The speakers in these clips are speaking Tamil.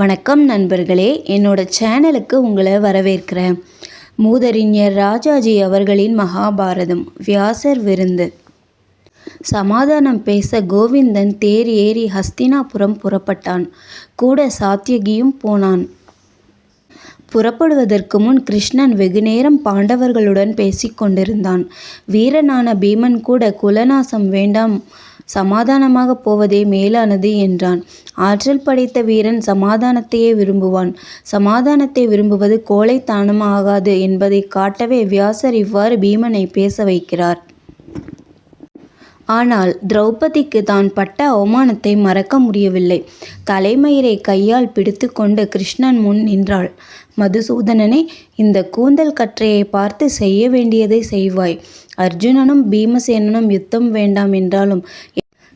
வணக்கம் நண்பர்களே. என்னோட சேனலுக்கு உங்களை வரவேற்கிறேன். மூதறிஞர் ராஜாஜி அவர்களின் மகாபாரதம் வியாசர் விருந்து. சமாதானம் பேச கோவிந்தன் தேர் ஏறி ஹஸ்தினாபுரம் புறப்பட்டான். கூட சாத்தியகியும் போனான். புறப்படுவதற்கு முன் கிருஷ்ணன் வெகுநேரம் பாண்டவர்களுடன் பேசிக்கொண்டிருந்தான். வீரனான பீமன் கூட குலநாசம் வேண்டாம் சமாதானமாக போவதே மேலானது என்றான். ஆற்றல் படைத்த வீரன் சமாதானத்தையே விரும்புவான். சமாதானத்தை விரும்புவது கோழைத்தனமாகாது என்பதை காட்டவே வியாசர் இவ்வாறு பீமனை பேச வைக்கிறார். ஆனால் திரௌபதிக்கு தான் பட்ட அவமானத்தை மறக்க முடியவில்லை. தலைமயிரை கையால் பிடித்துக்கொண்டு கிருஷ்ணன் முன் நின்றாள். மதுசூதனனே இந்த கூந்தல் கற்றையை பார்த்து செய்ய வேண்டியதை செய்வாய். அர்ஜுனனும் பீமசேனனும் யுத்தம் வேண்டாம் என்றாலும்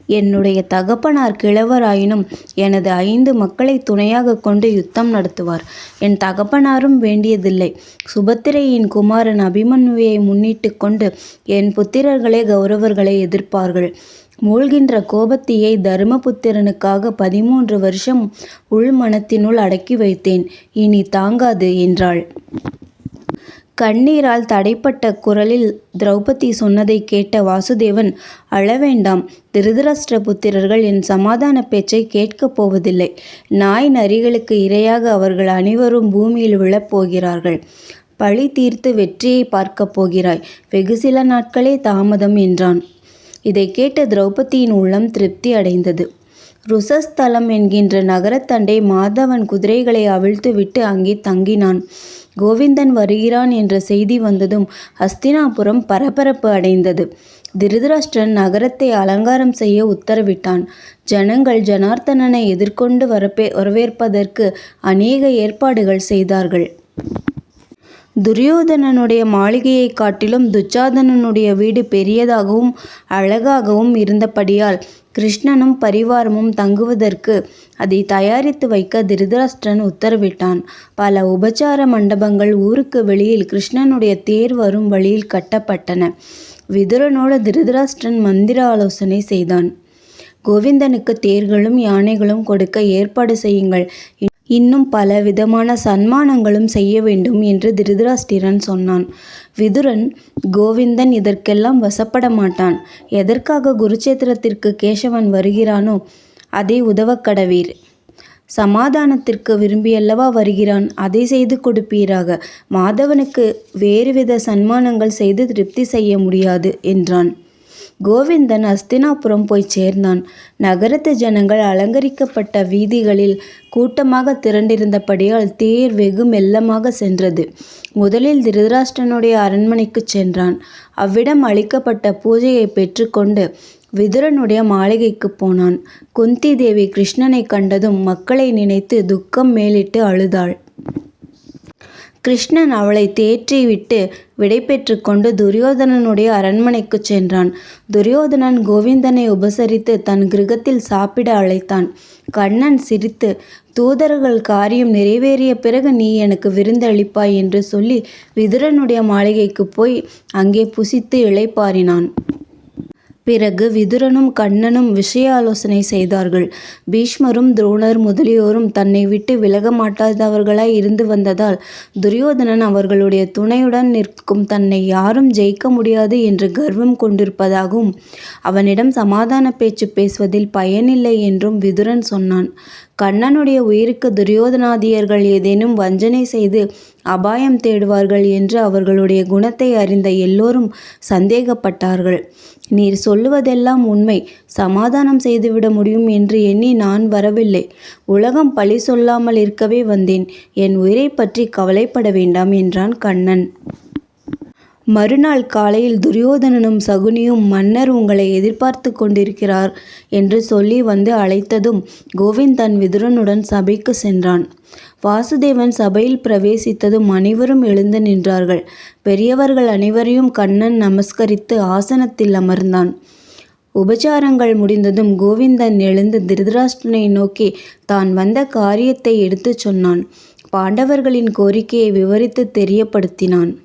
என்னுடைய தகப்பனார் கிழவராயினும் எனது ஐந்து மக்களை துணையாக கொண்டு யுத்தம் நடத்துவார். என் தகப்பனாரும் வேண்டியதில்லை. சுபத்திரையின் குமாரன் அபிமன்யுவை முன்னிட்டு கொண்டு என் புத்திரர்களே கௌரவர்களை எதிர்ப்பார்கள். மூழ்கின்ற கோபத்தியை தருமபுத்திரனுக்காக பதிமூன்று வருஷம் உள்மனத்தினுள் அடக்கி வைத்தேன். இனி தாங்காது என்றாள். கண்ணீரால் தடைப்பட்ட குரலில் திரௌபதி சொன்னதை கேட்ட வாசுதேவன் அழவேண்டாம் திருதராஷ்டிர புத்திரர்கள் என் சமாதான பேச்சை கேட்கப் போவதில்லை. நாய் நரிகளுக்கு இரையாக அவர்கள் அனைவரும் பூமியில் விழப்போகிறார்கள் பழி தீர்த்து வெற்றியை பார்க்கப் போகிறாய். வெகு சில நாட்களே தாமதம் என்றான். இதை கேட்ட திரௌபதியின் உள்ளம் திருப்தி அடைந்தது. ருசஸ்தலம் என்கின்ற நகரத்தண்டை மாதவன் குதிரைகளை அவிழ்த்து விட்டு அங்கே தங்கினான். கோவிந்தன் வருகிறான் என்ற செய்தி வந்ததும் ஹஸ்தினாபுரம் பரபரப்பு அடைந்தது. திருதராஷ்டிரன் நகரத்தை அலங்காரம் செய்ய உத்தரவிட்டான். ஜனங்கள் ஜனார்த்தனனை எதிர்கொண்டு வரப்பே வரவேற்பதற்கு அநேக ஏற்பாடுகள் செய்தார்கள். துரியோதனனுடைய மாளிகையை காட்டிலும் துச்சாதனனுடைய வீடு பெரியதாகவும் அழகாகவும் இருந்தபடியால் கிருஷ்ணனும் பரிவாரமும் தங்குவதற்கு அதை தயாரித்து வைக்க திருதராஷ்டிரன் உத்தரவிட்டான். பல உபச்சார மண்டபங்கள் ஊருக்கு வெளியில் கிருஷ்ணனுடைய தேர் வரும் வழியில் கட்டப்பட்டன. விதுரனோடு திருதராஷ்டிரன் மந்திர ஆலோசனை செய்தான். கோவிந்தனுக்கு தேர்களும் யானைகளும் கொடுக்க ஏற்பாடு செய்யுங்கள். இன்னும் பல விதமான சன்மானங்களும் செய்ய வேண்டும் என்று திருதராஷ்டிரன் சொன்னான். விதுரன் கோவிந்தன் இதற்கெல்லாம் வசப்பட மாட்டான். எதற்காக குருச்சேத்திரத்திற்கு கேசவன் வருகிறானோ அதை உதவக்கடவீர் சமாதானத்திற்கு விரும்பியல்லவா வருகிறான் அதை செய்து கொடுப்பீராக. மாதவனுக்கு வேறுவித சன்மானங்கள் செய்து திருப்தி செய்ய முடியாது என்றான். கோவிந்தன் அஸ்தினாபுரம் போய் சேர்ந்தான். நகரத்து ஜனங்கள் அலங்கரிக்கப்பட்ட வீதிகளில் கூட்டமாக திரண்டிருந்தபடியால் தேர் வெகு மெல்லமாக சென்றது. முதலில் திருதராஷ்டனுடைய அரண்மனைக்கு சென்றான். அவ்விடம் அளிக்கப்பட்ட பூஜையை பெற்றுக்கொண்டு விதுரனுடைய மாளிகைக்கு போனான். குந்தி தேவி கிருஷ்ணனை கண்டதும் மக்களை நினைத்து துக்கம் மேலிட்டு அழுதாள். கிருஷ்ணன் அவளை தேற்றிவிட்டு விடைபெற்று கொண்டு துரியோதனனுடைய அரண்மனைக்கு சென்றான். துரியோதனன் கோவிந்தனை உபசரித்து தன் கிரகத்தில் சாப்பிட அழைத்தான். கண்ணன் சிரித்து தூதர்கள் காரியம் நிறைவேறிய பிறகு நீ எனக்கு விருந்தளிப்பாய் என்று சொல்லி விதுரனுடைய மாளிகைக்கு போய் அங்கே புசித்து இளைப்பாறினான். பிறகு விதுரனும் கண்ணனும் விஷய ஆலோசனை செய்தார்கள். பீஷ்மரும் துரோணர் முதலியோரும் தன்னை விட்டு விலக மாட்டாதவர்களாய் இருந்து வந்ததால் துரியோதனன் அவர்களுடைய துணையுடன் நிற்கும் தன்னை யாரும் ஜெயிக்க முடியாது என்று கர்வம் கொண்டிருப்பதாகவும் அவனிடம் சமாதான பேச்சு பேசுவதில் பயனில்லை என்றும் விதுரன் சொன்னான். கண்ணனுடைய உயிருக்கு துரியோதனாதியர்கள் ஏதேனும் வஞ்சனை செய்து அபாயம் தேடுவார்கள் என்று அவர்களுடைய குணத்தை அறிந்த எல்லோரும் சந்தேகப்பட்டார்கள். நீர் சொல்லுவதெல்லாம் உண்மை. சமாதானம் செய்துவிட முடியும் என்று எண்ணி நான் வரவில்லை. உலகம் பழி சொல்லாமல் இருக்கவே வந்தேன். என் உயிரை பற்றி கவலைப்பட வேண்டாம் என்றான் கண்ணன். மறுநாள் காலையில் துரியோதனனும் சகுனியும் மன்னர் உங்களை எதிர்பார்த்து கொண்டிருக்கிறார் என்று சொல்லி வந்து அழைத்ததும் கோவிந்த் தன் விதுரனுடன் சபைக்கு சென்றான். வாசுதேவன் சபையில் பிரவேசித்ததும் அனைவரும் எழுந்து நின்றார்கள். பெரியவர்கள் அனைவரையும் கண்ணன் நமஸ்கரித்து ஆசனத்தில் அமர்ந்தான். உபச்சாரங்கள் முடிந்ததும் கோவிந்தன் எழுந்து திருதராஷ்டனை நோக்கி தான் வந்த காரியத்தை எடுத்துச் சொன்னான். பாண்டவர்களின் கோரிக்கையை விவரித்து தெரியப்படுத்தினான்.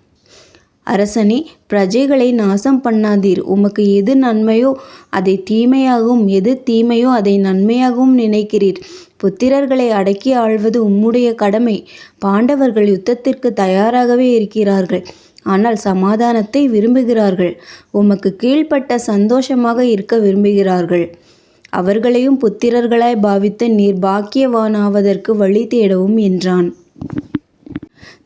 அரசனே பிரஜைகளை நாசம் பண்ணாதீர். உமக்கு எது நன்மையோ அதை தீமையாகவும் எது தீமையோ அதை நன்மையாகவும் நினைக்கிறீர். புத்திரர்களை அடக்கி ஆள்வது உம்முடைய கடமை. பாண்டவர்கள் யுத்தத்திற்கு தயாராகவே இருக்கிறார்கள். ஆனால் சமாதானத்தை விரும்புகிறார்கள். உமக்கு கீழ்ப்பட்ட சந்தோஷமாக இருக்க விரும்புகிறார்கள். அவர்களையும் புத்திரர்களாய் பாவித்து நீர் பாக்கியவானாவதற்கு வழி தேடவும் என்றான்.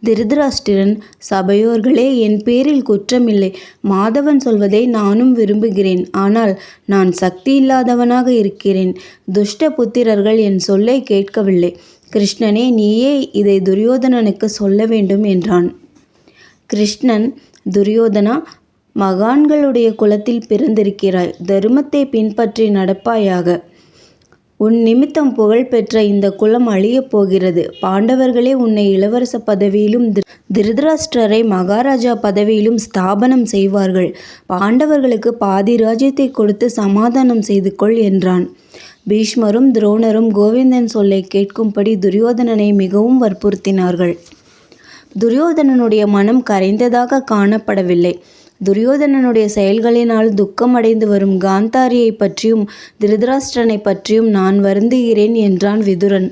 திருதராஷ்டிரன் சபையோர்களே என் பேரில் குற்றமில்லை. மாதவன் சொல்வதை நானும் விரும்புகிறேன். ஆனால் நான் சக்தி இல்லாதவனாக இருக்கிறேன். துஷ்ட புத்திரர்கள் என் சொல்லை கேட்கவில்லை. கிருஷ்ணனே நீயே இதை துரியோதனனுக்கு சொல்ல வேண்டும் என்றான். கிருஷ்ணன் துரியோதனா மகான்களுடைய குலத்தில் பிறந்திருக்கிறாய். தருமத்தை பின்பற்றி நடப்பாயாக. உன் நிமித்தம் புகழ்பெற்ற இந்த குலம் அழியப் போகிறது. பாண்டவர்களே உன்னை இளவரச பதவியிலும் திருதராஷ்டரை மகாராஜா பதவியிலும் ஸ்தாபனம் செய்வார்கள். பாண்டவர்களுக்கு பாதி ராஜ்யத்தை கொடுத்து சமாதானம் செய்து கொள் என்றான். பீஷ்மரும் துரோணரும் கோவிந்தன் சொல்லை கேட்கும்படி துரியோதனனை மிகவும் வற்புறுத்தினார்கள். துரியோதனனுடைய மனம் கரைந்ததாக காணப்படவில்லை. துரியோதனனுடைய செயல்களினால் துக்கமடைந்து வரும் காந்தாரியை பற்றியும் திருதராஷ்டிரனை பற்றியும் நான் வருந்துகிறேன் என்றான் விதுரன்.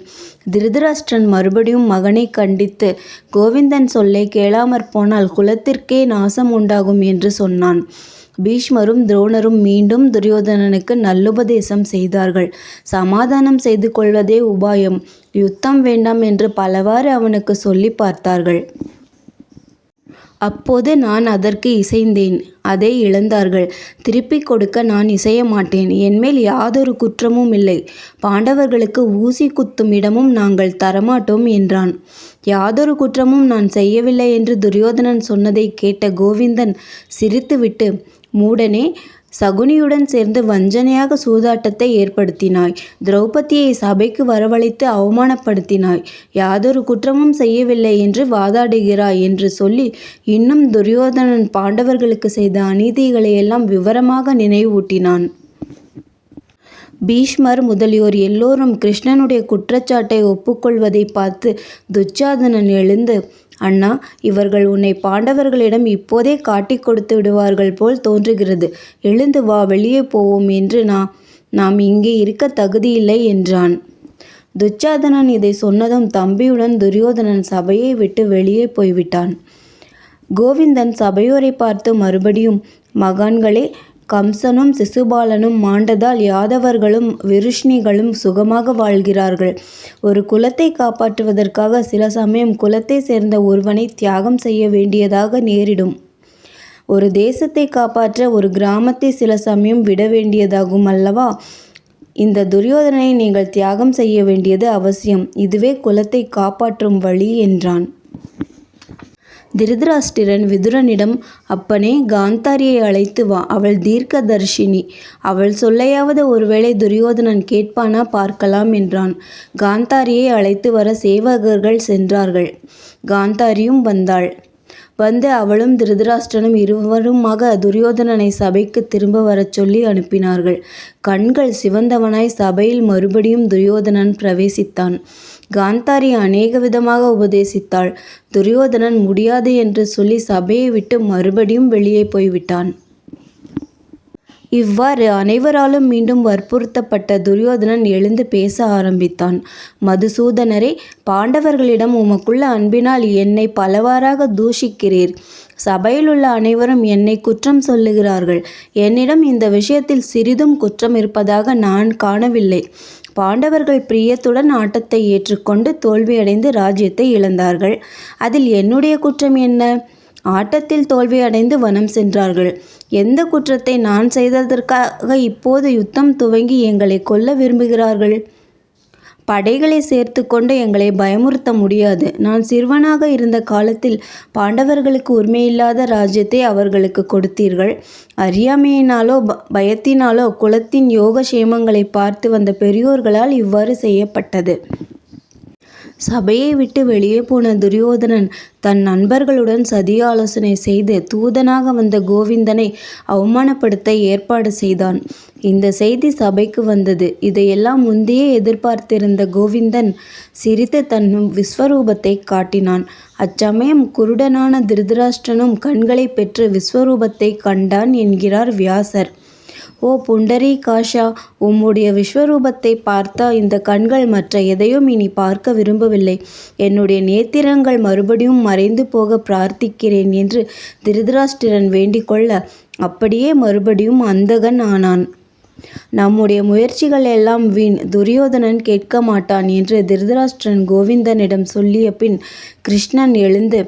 திருதராஷ்டிரன் மறுபடியும் மகனை கண்டித்து கோவிந்தன் சொல்லை கேளாமற் போனால் குலத்திற்கே நாசம் உண்டாகும் என்று சொன்னான். பீஷ்மரும் துரோணரும் மீண்டும் துரியோதனனுக்கு நல்லுபதேசம் செய்தார்கள். சமாதானம் செய்து கொள்வதே உபாயம். யுத்தம் வேண்டாம் என்று பலவாறு அவனுக்கு சொல்லி பார்த்தார்கள். அப்போது நான் அதற்கு இசைந்தேன். அதை இழந்தார்கள். திருப்பிக் கொடுக்க நான் இசைய மாட்டேன் என்மேல் யாதொரு குற்றமும் இல்லை. பாண்டவர்களுக்கு ஊசி குத்தும் இடமும் நாங்கள் தரமாட்டோம் என்றான். யாதொரு குற்றமும் நான் செய்யவில்லை என்று துரியோதனன் சொன்னதை கேட்ட கோவிந்தன் சிரித்துவிட்டு மூடனே சகுனியுடன் சேர்ந்து வஞ்சனையாக சூதாட்டத்தை ஏற்படுத்தினாய். திரௌபதியை சபைக்கு வரவழைத்து அவமானப்படுத்தினாய். யாதொரு குற்றமும் செய்யவில்லை என்று வாதாடுகிறாய் என்று சொல்லி இன்னும் துரியோதனன் பாண்டவர்களுக்கு செய்த அநீதிகளையெல்லாம் விவரமாக நினைவூட்டினான். பீஷ்மர் முதலியோர் எல்லோரும் கிருஷ்ணனுடைய குற்றச்சாட்டை ஒப்புக்கொள்வதை பார்த்து துச்சாதனன் எழுந்து அண்ணா இவர்கள் உன்னை பாண்டவர்களிடம் இப்போதே காட்டிக் கொடுத்து விடுவார்கள் போல் தோன்றுகிறது. எழுந்து வா வெளியே போவோம் என்று நான் நாம் இங்கே இருக்க தகுதியில்லை என்றான். துச்சாதனன் இதை சொன்னதும் தம்பியுடன் துரியோதனன் சபையை விட்டு வெளியே போய்விட்டான். கோவிந்தன் சபையோரை பார்த்து மறுபடியும் மகான்களே கம்சனும் சிசுபாலனும் மாண்டதால் யாதவர்களும் விருஷ்ணிகளும் சுகமாக வாழ்கிறார்கள். ஒரு குலத்தை காப்பாற்றுவதற்காக சில சமயம் குலத்தை சேர்ந்த ஒருவனை தியாகம் செய்ய வேண்டியதாக நேரிடும். ஒரு தேசத்தை காப்பாற்ற ஒரு கிராமத்தை சில சமயம் விட வேண்டியதாகும் அல்லவா? இந்த துரியோதனையை நீங்கள் தியாகம் செய்ய வேண்டியது அவசியம். இதுவே குலத்தை காப்பாற்றும் வழி என்றான். திருதராஷ்டிரன் விதுரனிடம் அப்பனே காந்தாரியை அழைத்து வா அவள் தீர்க்கதர்ஷினி. அவள் சொல்லையாவது ஒருவேளை துரியோதனன் கேட்பானா பார்க்கலாம் என்றான். காந்தாரியை அழைத்து வர சேவகர்கள் சென்றார்கள். காந்தாரியும் வந்தாள். வந்து அவளும் திருதராஷ்டிரனும் இருவருமாக துரியோதனனை சபைக்கு திரும்ப வரச் சொல்லி அனுப்பினார்கள். கண்கள் சிவந்தவனாய் சபையில் மறுபடியும் துரியோதனன் பிரவேசித்தான். காந்தாரி அநேக விதமாக உபதேசித்தாள். துரியோதனன் முடியாது என்று சொல்லி சபையை விட்டு மறுபடியும் வெளியே போய்விட்டான். இவ்வாறு அனைவராலும் மீண்டும் வற்புறுத்தப்பட்ட துரியோதனன் எழுந்து பேச ஆரம்பித்தான். மதுசூதனரே பாண்டவர்களிடம் உமக்குள்ள அன்பினால் என்னை பலவாறாக தூஷிக்கிறீர். சபையில் உள்ள அனைவரும் என்னை குற்றம் சொல்லுகிறார்கள். என்னிடம் இந்த விஷயத்தில் சிறிதும் குற்றம் இருப்பதாக நான் காணவில்லை. பாண்டவர்கள் பிரியத்துடன் ஆட்டத்தை ஏற்றுக்கொண்டு தோல்வியடைந்து ராஜ்யத்தை இழந்தார்கள். அதில் என்னுடைய குற்றம் என்ன? ஆட்டத்தில் தோல்வியடைந்து வனம் சென்றார்கள். எந்த குற்றத்தை நான் செய்ததற்காக இப்போது யுத்தம் துவங்கி எங்களை கொல்ல விரும்புகிறார்கள்? படைகளை சேர்த்து கொண்டு எங்களை பயமுறுத்த முடியாது. நான் சிறுவனாக இருந்த காலத்தில் பாண்டவர்களுக்கு உரிமையில்லாத ராஜ்யத்தை அவர்களுக்கு கொடுத்தீர்கள். அறியாமையினாலோ பயத்தினாலோ குலத்தின் யோக சேமங்களை பார்த்து வந்த பெரியோர்களால் இவ்வாறு செய்யப்பட்டது. சபையை விட்டு வெளியே போன துரியோதனன் தன் நண்பர்களுடன் சதியாலோசனை செய்து தூதனாக வந்த கோவிந்தனை அவமானப்படுத்த ஏற்பாடு செய்தான். இந்த செய்தி சபைக்கு வந்தது. இதையெல்லாம் முந்தையே எதிர்பார்த்திருந்த கோவிந்தன் சிரித்து தன் விஸ்வரூபத்தை காட்டினான். அச்சமயம் குருடனான திருதராஷ்டிரனும் கண்களைப் பெற்று விஸ்வரூபத்தைக் கண்டான் என்கிறார் வியாசர். ஓ புண்டரீகாக்ஷா உம்முடைய விஸ்வரூபத்தைப் பார்த்த இந்த கண்கள் மற்ற எதையும் இனி பார்க்க விரும்பவில்லை. என்னுடைய நேத்திரங்கள் மறுபடியும் மறைந்து போக பிரார்த்திக்கிறேன் என்று திருதராஷ்டிரன் வேண்டிக்கொள்ள அப்படியே மறுபடியும் அந்தகன் ஆனான். நம்முடைய முயற்சிகள் எல்லாம் வீண். துரியோதனன் கேட்க மாட்டான் என்று திருதராஷ்டிரன் கோவிந்தனிடம் சொல்லிய பின் கிருஷ்ணன் எழுந்து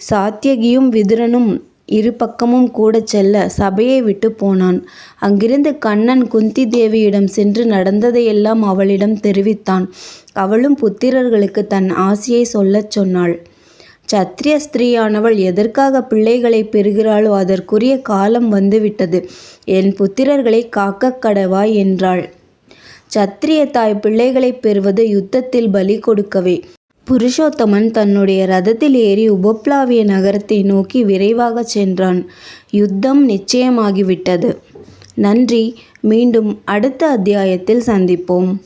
சாத்தியகியும் விதுரனும் இரு பக்கமும் கூடச் செல்ல சபையை விட்டுப் போனான். அங்கிருந்து கண்ணன் குந்தி தேவியிடம் சென்று நடந்ததையெல்லாம் அவளிடம் தெரிவித்தான். அவளும் புத்திரர்களுக்குத் தன் ஆசியைச் சொல்லச் சொன்னாள். சத்திரிய ஸ்திரீயானவள் எதற்காகப் பிள்ளைகளைப் பெறுகிறாளோ அதற்குரிய காலம் வந்துவிட்டது. என் புத்திரர்களைக் காக்கக் கடவாய் என்றாள். சத்திரிய தாய் பிள்ளைகளைப் பெறுவது யுத்தத்தில் பலி கொடுக்கவே. புருஷோத்தமன் தன்னுடைய ரதத்தில் ஏறி உபப்ளாவிய நகரத்தை நோக்கி விரைவாகச் சென்றான். யுத்தம் நிச்சயமாகிவிட்டது. நன்றி. மீண்டும் அடுத்த அத்தியாயத்தில் சந்திப்போம்.